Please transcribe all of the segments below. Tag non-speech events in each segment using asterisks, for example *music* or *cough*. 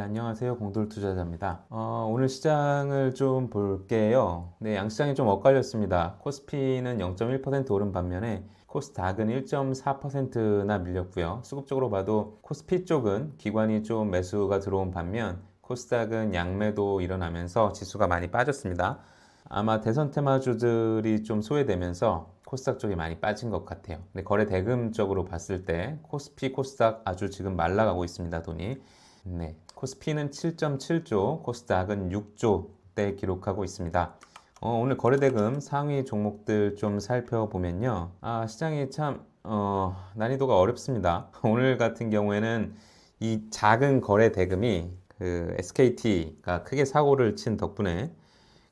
안녕하세요. 공돌 투자자입니다. 어, 오늘 시장을 좀 볼게요. 네, 양시장이 좀 엇갈렸습니다. 코스피는 0.1% 오른 반면에 코스닥은 1.4%나 밀렸고요. 수급적으로 봐도 코스피 쪽은 기관이 좀 매수가 들어온 반면 코스닥은 양매도 일어나면서 지수가 많이 빠졌습니다. 아마 대선 테마주들이 좀 소외되면서 코스닥 쪽이 많이 빠진 것 같아요. 근데 거래 대금적으로 봤을 때 코스피, 코스닥 아주 지금 말라가고 있습니다. 돈이. 네. 코스피는 7.7조, 코스닥은 6조대 기록하고 있습니다. 어, 오늘 거래대금 상위 종목들 좀 살펴보면요. 아, 시장이 참, 어, 난이도가 어렵습니다. *laughs* 오늘 같은 경우에는 이 작은 거래대금이 그 SKT가 크게 사고를 친 덕분에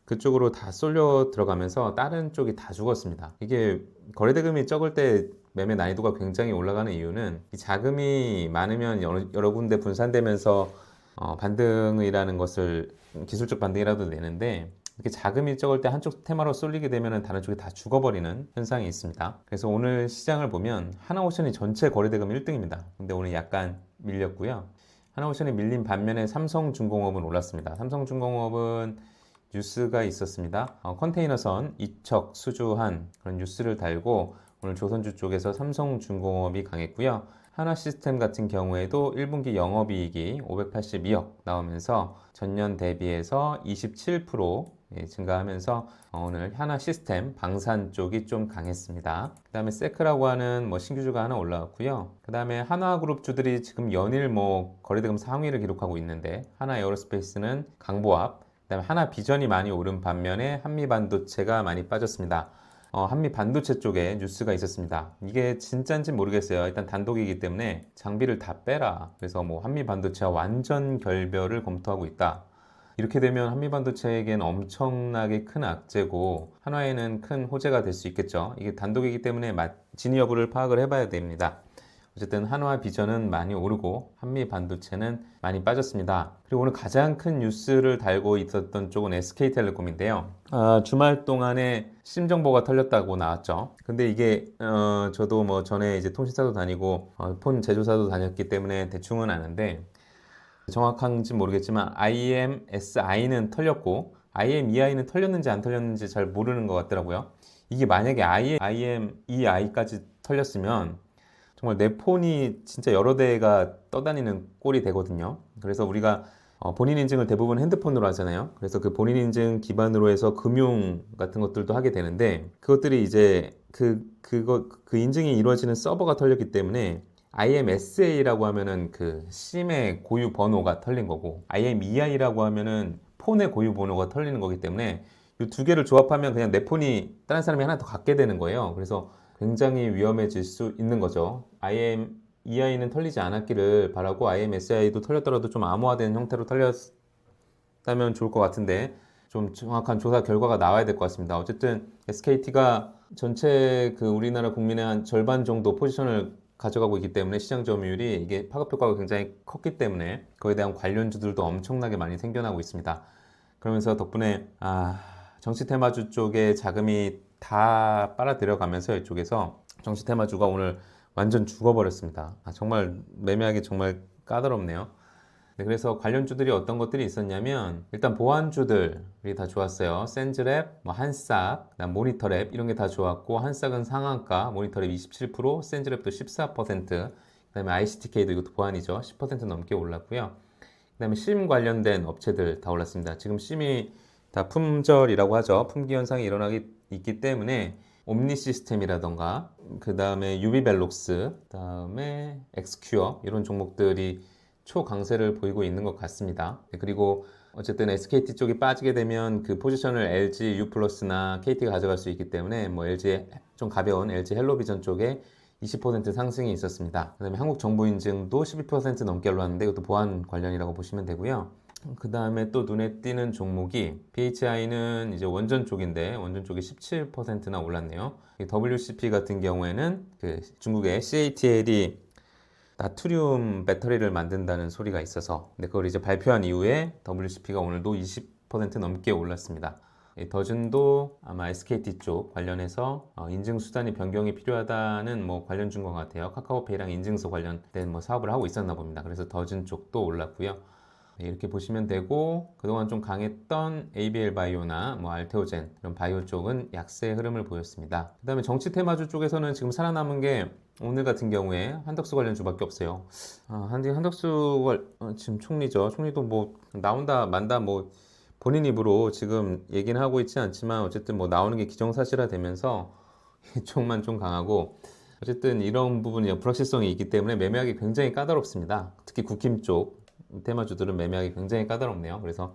그쪽으로 다 쏠려 들어가면서 다른 쪽이 다 죽었습니다. 이게 거래대금이 적을 때 매매 난이도가 굉장히 올라가는 이유는 이 자금이 많으면 여러, 여러 군데 분산되면서 어, 반등이라는 것을 기술적 반등이라도 내는데 이렇게 자금이 적을 때 한쪽 테마로 쏠리게 되면 다른 쪽이 다 죽어버리는 현상이 있습니다. 그래서 오늘 시장을 보면 하나오션이 전체 거래대금 1등입니다. 근데 오늘 약간 밀렸고요. 하나오션이 밀린 반면에 삼성중공업은 올랐습니다. 삼성중공업은 뉴스가 있었습니다. 어, 컨테이너선 이척 수주한 그런 뉴스를 달고 오늘 조선주 쪽에서 삼성중공업이 강했고요. 하나 시스템 같은 경우에도 1분기 영업이익이 582억 나오면서 전년 대비해서 27% 예, 증가하면서 어, 오늘 하나 시스템 방산 쪽이 좀 강했습니다. 그 다음에 세크라고 하는 뭐 신규주가 하나 올라왔고요. 그 다음에 하나그룹 주들이 지금 연일 뭐 거래대금 상위를 기록하고 있는데 하나 에어로스페이스는 강보합 그 다음에 하나 비전이 많이 오른 반면에 한미 반도체가 많이 빠졌습니다. 어, 한미 반도체 쪽에 뉴스가 있었습니다. 이게 진짜인지 모르겠어요. 일단 단독이기 때문에 장비를 다 빼라. 그래서 뭐 한미 반도체와 완전 결별을 검토하고 있다. 이렇게 되면 한미 반도체에겐 엄청나게 큰 악재고 한화에는 큰 호재가 될 수 있겠죠. 이게 단독이기 때문에 진위 여부를 파악을 해봐야 됩니다. 어쨌든 한화 비전은 많이 오르고 한미 반도체는 많이 빠졌습니다. 그리고 오늘 가장 큰 뉴스를 달고 있었던 쪽은 SK텔레콤인데요. 아, 주말 동안에 심 정보가 털렸다고 나왔죠. 근데 이게 어, 저도 뭐 전에 이제 통신사도 다니고 어, 폰 제조사도 다녔기 때문에 대충은 아는데 정확한지 모르겠지만 IMSI는 털렸고 IMEI는 털렸는지 안 털렸는지 잘 모르는 것 같더라고요. 이게 만약에 IMEI까지 털렸으면 정말 내 폰이 진짜 여러 대가 떠다니는 꼴이 되거든요. 그래서 우리가 어, 본인 인증을 대부분 핸드폰으로 하잖아요. 그래서 그 본인 인증 기반으로 해서 금융 같은 것들도 하게 되는데 그것들이 이제 그 그거 그 인증이 이루어지는 서버가 털렸기 때문에 IMSA라고 하면은 그 심의 고유 번호가 털린 거고 IMEI라고 하면은 폰의 고유 번호가 털리는 거기 때문에 이 두 개를 조합하면 그냥 내 폰이 다른 사람이 하나 더 갖게 되는 거예요. 그래서 굉장히 위험해질 수 있는 거죠. IM EI는 털리지 않았기를 바라고 IMSI도 털렸더라도 좀 암호화된 형태로 털렸다면 좋을 것 같은데 좀 정확한 조사 결과가 나와야 될 것 같습니다. 어쨌든 SKT가 전체 그 우리나라 국민의 한 절반 정도 포지션을 가져가고 있기 때문에 시장 점유율이 이게 파급 효과가 굉장히 컸기 때문에 그에 대한 관련주들도 엄청나게 많이 생겨나고 있습니다. 그러면서 덕분에 아, 정치 테마주 쪽에 자금이 다 빨아들여가면서 이쪽에서 정치 테마주가 오늘 완전 죽어버렸습니다. 아, 정말 매매하기 정말 까다롭네요. 네, 그래서 관련주들이 어떤 것들이 있었냐면 일단 보안주들이 다 좋았어요. 센즈랩, 뭐 한싹, 모니터랩 이런 게 다 좋았고 한싹은 상한가, 모니터랩 27%, 센즈랩도 14%, 그다음에 ICTK도 이것도 보안이죠. 10% 넘게 올랐고요. 그다음에 심 관련된 업체들 다 올랐습니다. 지금 심이 다 품절이라고 하죠. 품귀 현상이 일어나기 있기 때문에 옴니 시스템이라던가 그 다음에 유비벨록스 그 다음에 엑스큐어 이런 종목들이 초강세를 보이고 있는 것 같습니다. 네, 그리고 어쨌든 SKT 쪽이 빠지게 되면 그 포지션을 LG U 플러스나 KT가 가져갈 수 있기 때문에 뭐 LG 좀 가벼운 LG 헬로비전 쪽에 20% 상승이 있었습니다. 그 다음에 한국정보인증도 12% 넘게 올랐는데 이것도 보안 관련이라고 보시면 되고요. 그 다음에 또 눈에 띄는 종목이 PHI는 이제 원전 쪽인데 원전 쪽이 17%나 올랐네요. WCP 같은 경우에는 그 중국의 CATL이 나트륨 배터리를 만든다는 소리가 있어서 근데 그걸 이제 발표한 이후에 WCP가 오늘도 20% 넘게 올랐습니다. 더준도 아마 SKT 쪽 관련해서 어, 인증 수단이 변경이 필요하다는 뭐 관련 준 것 같아요. 카카오페이랑 인증서 관련된 뭐 사업을 하고 있었나 봅니다. 그래서 더준 쪽도 올랐고요. 네, 이렇게 보시면 되고 그동안 좀 강했던 ABL 바이오나 뭐 알테오젠 이런 바이오 쪽은 약세 흐름을 보였습니다. 그 다음에 정치 테마주 쪽에서는 지금 살아남은 게 오늘 같은 경우에 한덕수 관련 주밖에 없어요. 아, 한덕수 관- 어, 지금 총리죠. 총리도 뭐 나온다 만다 뭐 본인 입으로 지금 얘기는 하고 있지 않지만 어쨌든 뭐 나오는 게 기정사실화 되면서 *laughs* 이쪽만 좀 강하고 어쨌든 이런 부분이 불확실성이 있기 때문에 매매하기 굉장히 까다롭습니다. 특히 국힘 쪽 테마주들은 매매하기 굉장히 까다롭네요. 그래서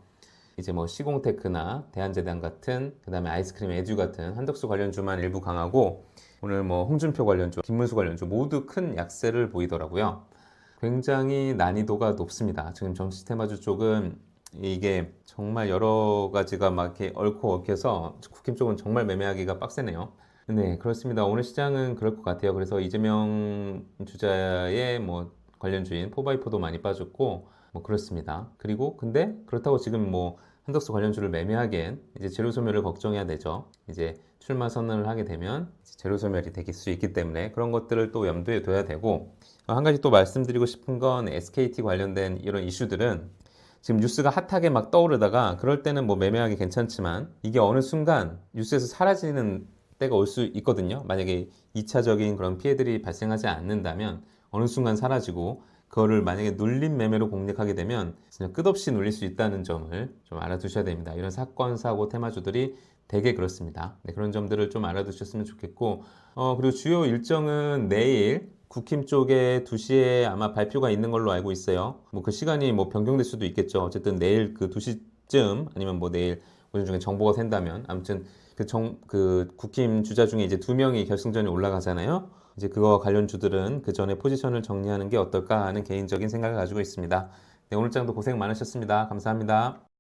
이제 뭐 시공테크나 대한제당 같은 그다음에 아이스크림 에듀 같은 한덕수 관련주만 일부 강하고 오늘 뭐 홍준표 관련주, 김문수 관련주 모두 큰 약세를 보이더라고요. 굉장히 난이도가 높습니다. 지금 정치 테마주 쪽은 이게 정말 여러 가지가 막 이렇게 얽고 얽혀서 국힘 쪽은 정말 매매하기가 빡세네요. 네, 그렇습니다. 오늘 시장은 그럴 것 같아요. 그래서 이재명 주자의 뭐 관련주인 포바이포도 많이 빠졌고 뭐 그렇습니다. 그리고 근데 그렇다고 지금 뭐 한덕수 관련주를 매매하기엔 이제 재료 소멸을 걱정해야 되죠. 이제 출마 선언을 하게 되면 재료 소멸이 될수 있기 때문에 그런 것들을 또 염두에 둬야 되고 어, 한 가지 또 말씀드리고 싶은 건 SKT 관련된 이런 이슈들은 지금 뉴스가 핫하게 막 떠오르다가 그럴 때는 뭐 매매하기 괜찮지만 이게 어느 순간 뉴스에서 사라지는 때가 올 수 있거든요. 만약에 2차적인 그런 피해들이 발생하지 않는다면 어느 순간 사라지고 그거를 만약에 눌림 매매로 공략하게 되면 진짜 끝없이 눌릴 수 있다는 점을 좀 알아두셔야 됩니다. 이런 사건, 사고, 테마주들이 되게 그렇습니다. 네, 그런 점들을 좀 알아두셨으면 좋겠고, 어, 그리고 주요 일정은 내일 국힘 쪽에 2시에 아마 발표가 있는 걸로 알고 있어요. 뭐 그 시간이 뭐 변경될 수도 있겠죠. 어쨌든 내일 그 2시쯤 아니면 뭐 내일 오전 중에 정보가 샌다면 아무튼 그 정, 그 국힘 주자 중에 이제 두 명이 결승전에 올라가잖아요. 이제 그거와 관련 주들은 그 전에 포지션을 정리하는 게 어떨까 하는 개인적인 생각을 가지고 있습니다. 네, 오늘 장도 고생 많으셨습니다. 감사합니다.